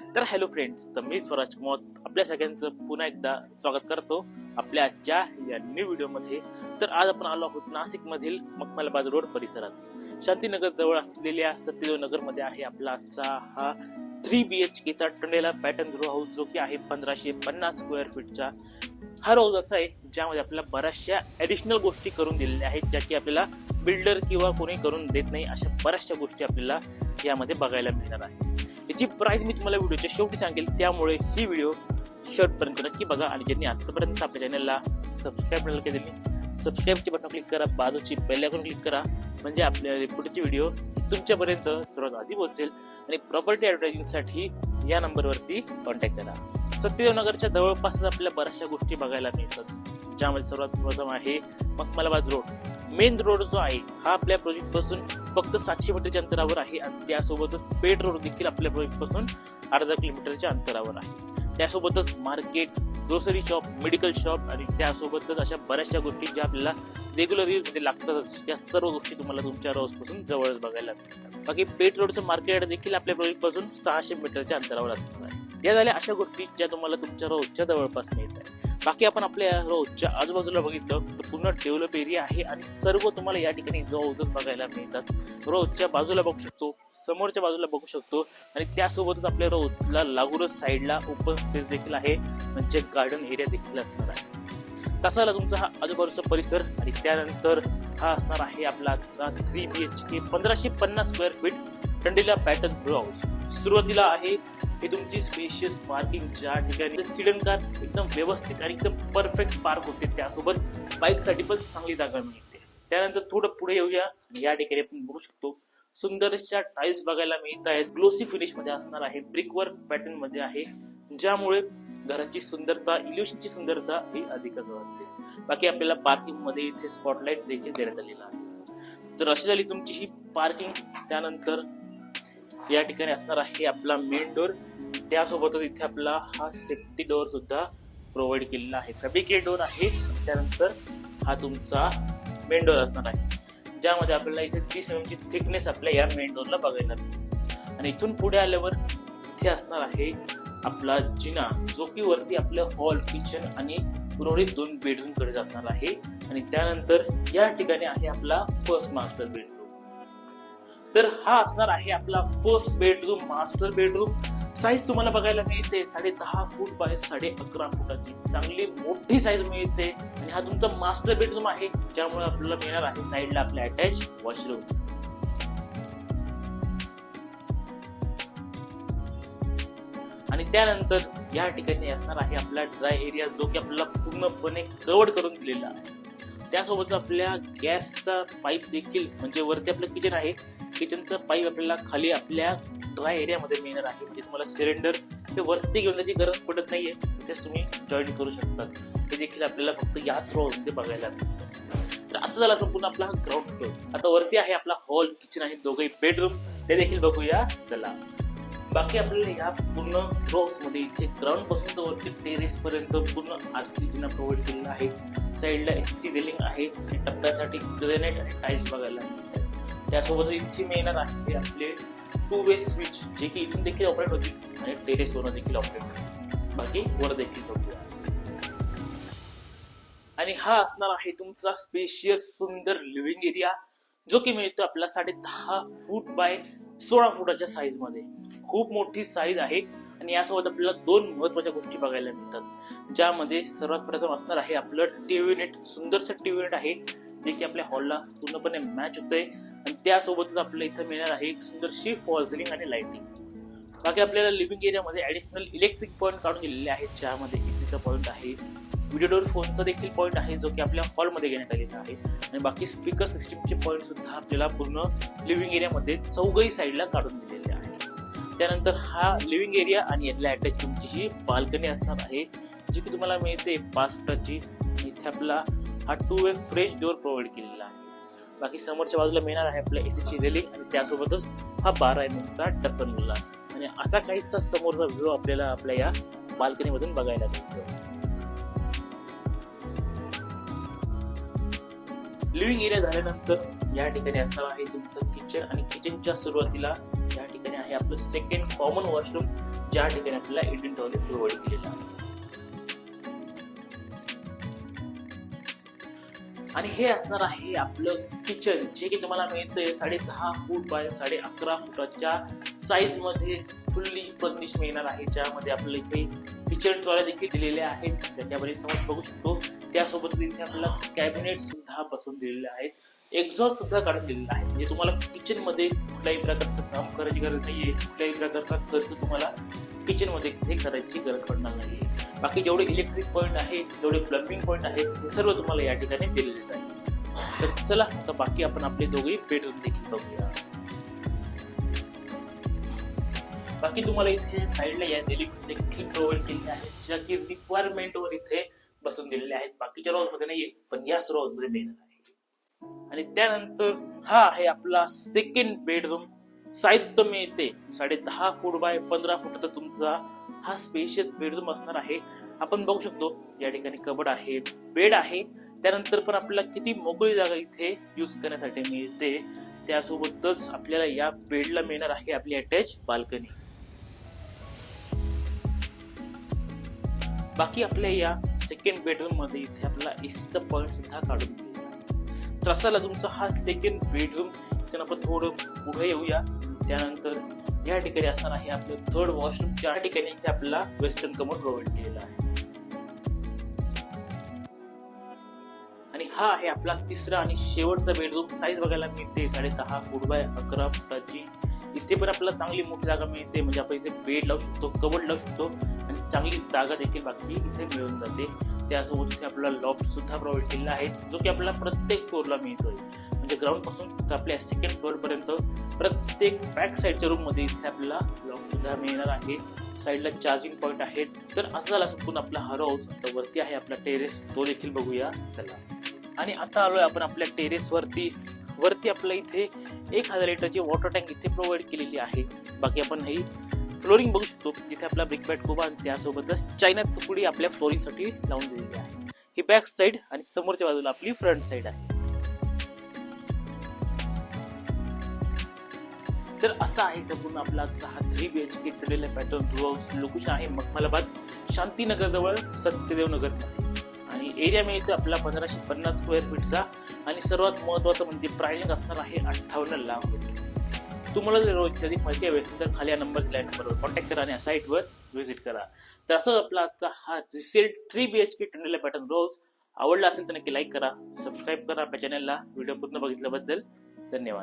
तर hello friends तर मी स्वराज कुमार आपल्या सगळ्यांचं पुन्हा एकदा स्वागत करतो आपल्या आजच्या या न्यू व्हिडिओमध्ये तर आज आपण आलो आहोत नाशिकमधील मखमलाबाद रोड परिसरात. शांतीनगर जवळ असलेल्या सत्यदेव नगरमध्ये आहे आपला आजचा हा थ्री बी एच केचा टंडेला पॅटर्न ग्रो हाऊस जो की आहे पंधराशे पन्नास स्क्वेअर फीटचा हा हाऊस असा आहे ज्यामध्ये आपल्याला बऱ्याचशा ॲडिशनल गोष्टी करून दिलेल्या आहेत ज्या की आपल्याला बिल्डर किंवा कोणी करून देत नाही अशा बऱ्याचशा गोष्टी आपल्याला यामध्ये बघायला मिळणार आहे. याची प्राइस मी तुम्हाला व्हिडिओच्या शेवटी सांगेल. त्यामुळे ही व्हिडिओ शेवटपर्यंत नक्की बघा आणि ज्यांनी आतापर्यंत आपल्या चॅनलला सबस्क्राईब नसेल त्यांनी सबस्क्राईबची बटन क्लिक करा बाजूची बेल आयकॉन क्लिक करा. म्हणजे आपल्या पुढची व्हिडिओ तुमच्यापर्यंत सर्वात आधी पोहोचेल. आणि प्रॉपर्टी ॲडव्हर्टायझिंगसाठी या नंबरवरती कॉन्टॅक्ट करा. सत्यदेवनगरच्या जवळपासच आपल्या बऱ्याचशा गोष्टी बघायला मिळतात. ज्यामध्ये सर्वात प्रथम आहे मखमलाबाद रोड. मेन रोड जो आहे हा आपल्या प्रोजेक्टपासून फक्त सातशे मीटरच्या अंतरावर आहे आणि त्यासोबतच पेट रोड देखील आपल्या प्रोजेक्टपासून अर्धा किलोमीटरच्या अंतरावर आहे. त्यासोबतच market grocery shop medical shop आणि त्यासोबतच अशा बऱ्याचशा गोष्टी ज्या आपल्याला रेग्युलर यूजमध्ये लागतातच त्या सर्व गोष्टी तुम्हाला तुमच्या रोजपासून जवळच बघायला मिळतात बाकी पेट रोडचं मार्केट देखील आपल्या प्रोजेक्टपासून सहाशे मीटरच्या अंतरावर असणार आहे. या झाल्या अशा गोष्टी ज्या तुम्हाला तुमच्या रोजच्या जवळपास मिळत आहेत. बाकी आपण आपल्या रोजच्या आजूबाजूला बघितलं तर पूर्ण डेव्हलप एरिया आहे आणि सर्व तुम्हाला या ठिकाणी रोजच बघायला मिळतात. रोजच्या बाजूला बघू शकतो समोरच्या बाजूला बघू शकतो आणि त्यासोबतच आपल्या रोजला लागूनच साईडला ओपन स्पेस देखील आहे म्हणजे गार्डन एरिया देखील असणार आहे. तसाला तुमचा हा आजूबाजूचा परिसर आणि त्यानंतर हा असणार आहे आपला थ्री बी एच के पंधराशे पन्नास स्क्वेअर फीट टंडीला पॅटर्न ब्लॉक्स हाऊस सुरुवातीला आहे हे तुमची स्पेशियस पार्किंग ज्या ठिकाणी सिडन कार एकदम व्यवस्थित आणि एकदम परफेक्ट पार्क होते त्यासोबत बाईकसाठी पण चांगली जागा मिळते. त्यानंतर थोडं पुढे येऊया. या ठिकाणी आपण बघू शकतो. सुंदरशा टाईल्स बघायला मिळत आहेत. ग्लोसी फिनिशमध्ये असणार आहे. ब्रिकवर्क पॅटर्नमध्ये आहे. ज्यामुळे घराची सुंदरता इल्युशनची सुंदरता ही अधिकच वाढते. बाकी आपल्याला पार्किंगमध्ये इथे स्पॉटलाइट देखील देण्यात आलेला आहे. तर अशी झाली तुमची ही पार्किंग त्यानंतर या ठिकाणी असणार आहे आपला मेन डोर त्यासोबतच इथे आपला हा सेफ्टी डोअर सुद्धा प्रोव्हाइड केलेला आहे. फॅब्रिकेट डोअर आहे. त्यानंतर हा तुमचा मेन डोअर असणार आहे. ज्यामध्ये आपल्याला इथे तीस एम ची थिकनेस आपल्या या मेन डोअरला बघायला मिळते आणि इथून पुढे आल्यावर इथे असणार आहे आपला जिना जो की वरती आपलं हॉल किचन आणि उर्वरित दोन बेडरूम जाणार असणार आहे. आणि त्यानंतर या ठिकाणी आहे आपला फर्स्ट मास्टर बेडरूम तर हा असणार आहे आपला first bedroom master bedroom size तुम्हाला बघायला मिळते साडे दहा फूट बाय साडे अकरा फुटाची. चांगली मोठी साईज मिळते. आणि हा तुमचा मास्टर बेडरूम आहे ज्यामुळे आपल्याला मिळणार आहे साईडला आपला अटॅच वॉशरूम आणि त्यानंतर या ठिकाणी असणार आहे आपला ड्राय एरिया जो की आपल्याला पूर्णपणे कव्हर करून दिलेला आहे. त्यासोबत आपल्या गॅसचा पाईप देखील म्हणजे वरती आपलं किचन आहे किचनचं पाईप आपल्याला खाली आपल्या ड्राय एरियामध्ये मिळणार आहे. म्हणजे तुम्हाला सिलेंडर ते वरती घेऊन त्याची गरज पडत नाहीये. तिथेच तुम्ही जॉईन करू शकता हे देखील आपल्याला फक्त याच रोमध्ये बघायला तर असं झालं संपूर्ण आपला हा ग्राउंड फ्लोर आता वरती आहे आपला हॉल किचन आहे दोघंही बेडरूम ते देखील बघूया. चला. बाकी आपल्याला ह्या पूर्ण रोजमध्ये इथे ग्राउंडपासून तर वरती टेरेस पर्यंत पूर्ण आरसीजीना प्रोव्हाइड केलेलं आहे. साईडला एस ची रेलिंग आहे. आणि टप्प्यासाठी ग्रेनेट आणि टाईल्स बघायला मिळतात. त्यासोबत इथे मेहनत आहे आपले टू वे स्विच जे की इथून देखील ऑपरेट होती आणि टेरेसवरून देखील ऑपरेट होतील बाकी वर देखील होती. आणि हा असणार आहे तुमचा स्पेशियस सुंदर लिव्हिंग एरिया जो की मिळतो आपला साडे दहा फूट बाय सोळा फुटाच्या साईजमध्ये. खूप मोठी साईज आहे आणि यासोबत आपल्याला दोन महत्त्वाच्या गोष्टी बघायला मिळतात. ज्यामध्ये सर्वात प्रथम असणार आहे आपलं टीव्ही युनिट सुंदरसं टीव्ही युनिट आहे. जे की आपल्या हॉलला पूर्णपणे मॅच होतंय. आणि त्यासोबतच आपल्याला इथं मिळणार आहे एक सुंदरशी फॉल सिलिंग आणि लाइटिंग बाकी आपल्याला लिव्हिंग एरियामध्ये ॲडिशनल इलेक्ट्रिक पॉईंट काढून दिलेले आहेत ज्यामध्ये सीचा पॉईंट आहे. व्हिडिओ डोर फोनचा देखील पॉईंट आहे जो की आपल्या हॉलमध्ये घेण्यात आलेला आहे. आणि बाकी स्पीकर सिस्टीमचे पॉईंट सुद्धा आपल्याला पूर्ण लिव्हिंग एरियामध्ये चौघही साईडला काढून दिलेले आहे त्यानंतर हा लिव्हिंग एरिया आणि यातल्या अटॅच तुमची ही बाल्कनी असणार आहे जी की तुम्हाला मिळते पाच फुटाची इथे आपला हा two way fresh door provide केलेला आहे. बाकी समोरच्या बाजूला मिळणार आहे आपल्या एसीची रेलिंग आणि त्यासोबतच हा बारा एम टप्पन मुला आणि असा काहीसा समोरचा व्ह्यू आपल्याला आपल्या या बाल्कनीमधून बघायला मिळतो. लिव्हिंग एरिया झाल्यानंतर या ठिकाणी असणार आहे तुमचं किचन आणि किचनच्या सुरुवातीला या ठिकाणी आहे आपलं सेकंड कॉमन वॉशरूम ज्या ठिकाणी आपल्याला इंडियन टॉयलेट प्रोव्हाइड केलेलं आहे. आणि हे असणार आहे आपलं किचन जे की तुम्हाला मिळतंय साडे दहा फूट बाय साडे अकरा फुटाच्या साईजमध्ये फुल्ली फर्निश मिळणार आहे. ज्यामध्ये आपल्याला इथे किचन ट्रॉल्या देखील दिलेल्या आहेत. त्याच्यामध्ये समज बघू शकतो. त्यासोबत इथे आपल्याला कॅबिनेट सुद्धा बसवून दिलेले आहेत. एक्झॉस्ट सुद्धा काढून दिलेला आहे. म्हणजे तुम्हाला किचनमध्ये कुठल्याही प्रकारचं काम करायची गरज नाहीये. कुठल्याही प्रकारचा खर्च तुम्हाला किचनमध्ये करायची गरज पडणार नाहीये. बाकी जेवढे इलेक्ट्रिक पॉईंट आहेत जेवढे प्लंबिंग पॉईंट आहेत हे सर्व तुम्हाला या ठिकाणी दिलेलेच आहे तर चला आता बाकी आपण आपले दोघेही बेडरूम देखील बघूया. बाकी तुम्हाला इथे साईडला या रेलिंग्स देखील प्रोव्हाइड केलेल्या आहेत ज्या की रिक्वायरमेंट वर इथे बसून दिलेले आहेत. बाकीच्या रोजमध्ये नाहीये पण याच रोजमध्ये मिळणार आहे. आणि त्यानंतर हा आहे आपला सेकंड बेडरूम साईज मी मिळते साडे दहा फूट बाय पंधरा फुटाचा तुमचा हा स्पेशियस बेडरूम असणार आहे. आपण बघू शकतो या ठिकाणी कबड आहे बेड आहे. त्यानंतर पण आपल्याला किती मोकळी जागा इथे यूज करण्यासाठी मिळते. त्यासोबतच आपल्याला या बेडला मिळणार आहे आपली अटॅच बाल्कनी बाकी आपल्या या सेकंड बेडरूममध्ये इथे आपला एसीचा पॉईंट सुद्धा काढून दिलेला तुमचा हा सेकंड बेडरूम त्यानं आपण थोडं पुढे येऊया. त्यानंतर या ठिकाणी असणार आहे आपलं थर्ड वॉशरूम ज्या ठिकाणी आपला आपल्याला वेस्टर्न कमोड प्रोव्हाइड केलेला आहे. आणि हा आहे आपला तिसरा आणि शेवटचा बेडरूम साईज बघायला मिळते साडे दहा फूट बाय अकरा फुटाची. इथे पण आपल्याला चांगली मोठी जागा मिळते. म्हणजे आपण इथे बेड लावू शकतो कबड लावू शकतो आणि चांगली जागा देखील बाकी इथे मिळून जाते. त्यासोबत इथे आपल्याला लॉफ्ट सुद्धा प्रोव्हाइड केलेला आहे जो की आपल्याला प्रत्येक फ्लोअरला मिळतोय. म्हणजे ग्राउंडपासून तर आपल्या सेकंड फ्लोअर पर्यंत प्रत्येक बॅक साईडच्या रूममध्ये इथे आपल्याला लॉक सुद्धा मिळणार आहे. साईडला चार्जिंग पॉईंट आहेत तर असं झालं संपूर्ण आपला हर हाऊस आता वरती आहे आपला टेरेस तो देखील बघूया. चला. आणि आता आलोय आपण आपल्या टेरेसवरती वरती आपल्या इथे एक हजार लिटरची वॉटर टँक इथे प्रोव्हाइड केलेली आहे. बाकी आपण ही फ्लोरिंग बघू शकतो जिथे आपला ब्रिक बॅट खूप आणि त्यासोबतच चायना तुकडी आपल्या फ्लोरिंगसाठी लावून दिलेली आहे. ही बॅक साईड आणि समोरच्या बाजूला आपली फ्रंट साईड आहे. तर असा आहे संपूर्ण आपला आजचा हा three B H K pattern row house location आहे मखमालाबाद शांतीनगर जवळ सत्यदेव नगरमध्ये. एरिया मिळतो आपला पंधराशे पन्नास स्क्वेअर फीटचा आणि सर्वात महत्त्वाचं म्हणजे प्राइसिंग असणार आहे अठ्ठावन्न लाख रुपये. तुम्हाला जर रोजची माहिती हवी असेल तर खाली या नंबर दिल्या नंबरवर कॉन्टॅक्ट करा आणि या साईटवर व्हिजिट करा. तर असंच आपला आजचा हा resale three B H K ट्रेंडल pattern रोज. आवडला असेल तर नक्की लाईक करा सबस्क्राईब करा आपल्या चॅनलला व्हिडिओ पूर्ण बघितल्याबद्दल धन्यवाद.